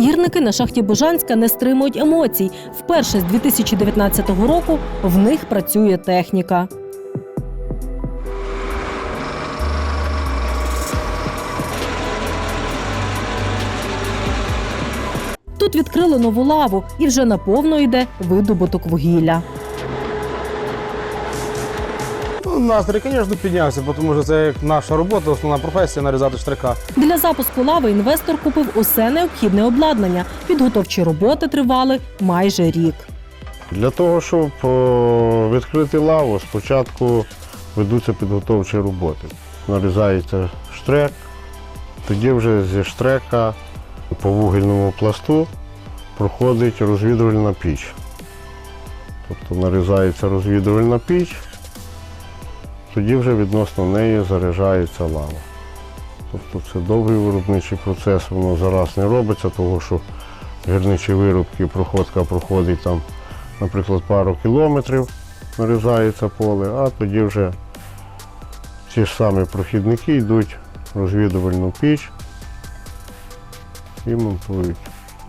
Гірники на шахті Божанська не стримують емоцій. Вперше з 2019 року в них працює техніка. Тут відкрили нову лаву і вже наповно йде видобуток вугілля. Настрій, звісно, піднявся, бо тому що це як наша робота, основна професія нарізати штрика. Для запуску лави інвестор купив усе необхідне обладнання. Підготовчі роботи тривали майже рік. Для того, щоб відкрити лаву, спочатку ведуться підготовчі роботи. Нарізається штрек, тоді вже зі штрека по вугільному пласту проходить розвідрувальна піч. Тобто нарізається розвідрувальна піч, тоді вже відносно неї заряджається лава. Тобто це довгий виробничий процес, воно зараз не робиться, тому що гірничі виробки, проходка проходить там наприклад, пару кілометрів нарізається поле, а тоді вже ті ж самі прохідники йдуть в розвідувальну піч і монтують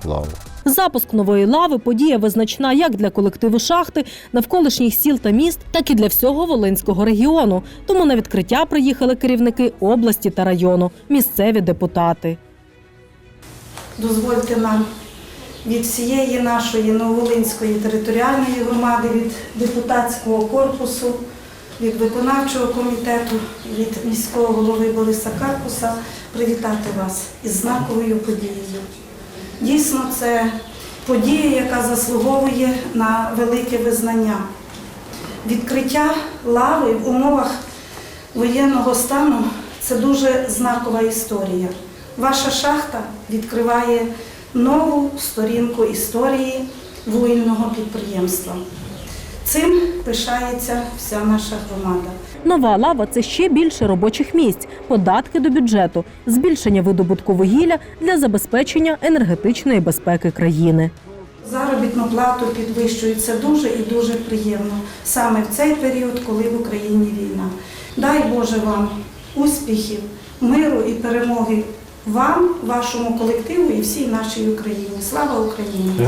лаву. Запуск нової лави подія визначна як для колективу шахти, навколишніх сіл та міст, так і для всього Волинського регіону. Тому на відкриття приїхали керівники області та району, місцеві депутати. Дозвольте нам від всієї нашої Нововолинської територіальної громади, від депутатського корпусу, від виконавчого комітету, від міського голови Бориса Карпуса привітати вас із знаковою подією. Дійсно, це подія, яка заслуговує на велике визнання. Відкриття лави в умовах воєнного стану це дуже знакова історія. Ваша шахта відкриває нову сторінку історії вугільного підприємства. Цим пишається вся наша громада. Нова лава це ще більше робочих місць, податки до бюджету, збільшення видобутку вугілля для забезпечення енергетичної безпеки країни. Заробітну плату підвищують. Це дуже і дуже приємно саме в цей період, коли в Україні війна. Дай Боже вам успіхів, миру і перемоги вам, вашому колективу і всій нашій Україні. Слава Україні!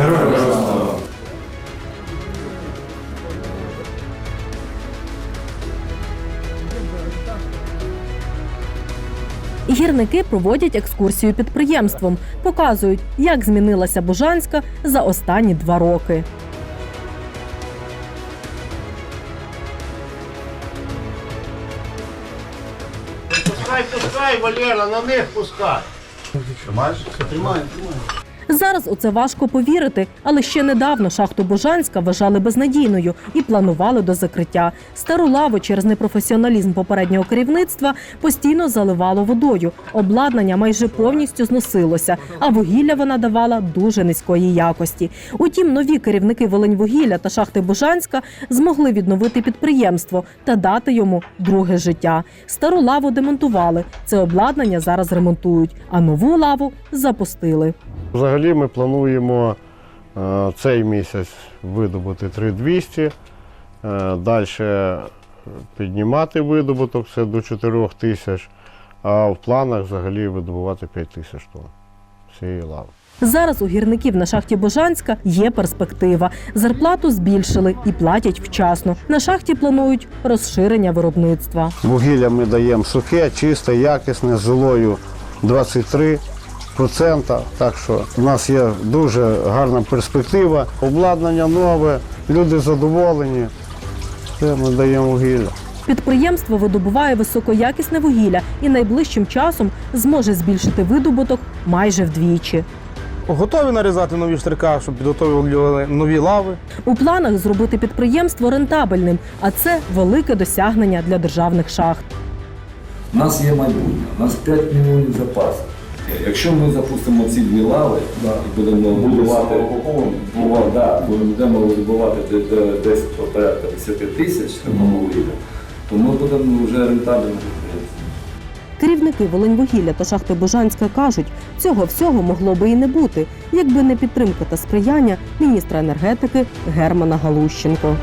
Гірники проводять екскурсію підприємством, показують, як змінилася Бужанська за останні два роки. Пускай, пускай, Валера, на них пускай. Зараз у це важко повірити, але ще недавно шахту Божанська вважали безнадійною і планували до закриття. Стару лаву через непрофесіоналізм попереднього керівництва постійно заливало водою. Обладнання майже повністю зносилося, а вугілля вона давала дуже низької якості. Утім, нові керівники Волиньвугілля та шахти Божанська змогли відновити підприємство та дати йому друге життя. Стару лаву демонтували. Це обладнання зараз ремонтують, а нову лаву запустили. Взагалі ми плануємо е, цей місяць видобути 3200, е, далі піднімати видобуток, це до 4 тисяч, а в планах взагалі видобувати 5 тисяч тонн цієї лави. Зараз у гірників на шахті Божанська є перспектива. Зарплату збільшили і платять вчасно. На шахті планують розширення виробництва. Вугілля ми даємо сухе, чисте, якісне, з золою 23 Так що в нас є дуже гарна перспектива. Обладнання нове, люди задоволені. Все, ми даємо вугілля. Підприємство видобуває високоякісне вугілля і найближчим часом зможе збільшити видобуток майже вдвічі. Готові нарізати нові штрика, щоб підготовили нові лави. У планах зробити підприємство рентабельним, а це велике досягнення для державних шахт. У нас є майбутнє, у нас 5 мільйонів запасів. Якщо ми запустимо ці дві лави і будемо будувати, бува- да, будемо де- десь порядка 10 тисяч вугілля, то ми будемо вже підприємством. Керівники Волиньвугілля та шахти Божанська кажуть, цього всього могло би і не бути, якби не підтримка та сприяння міністра енергетики Германа Галущенко.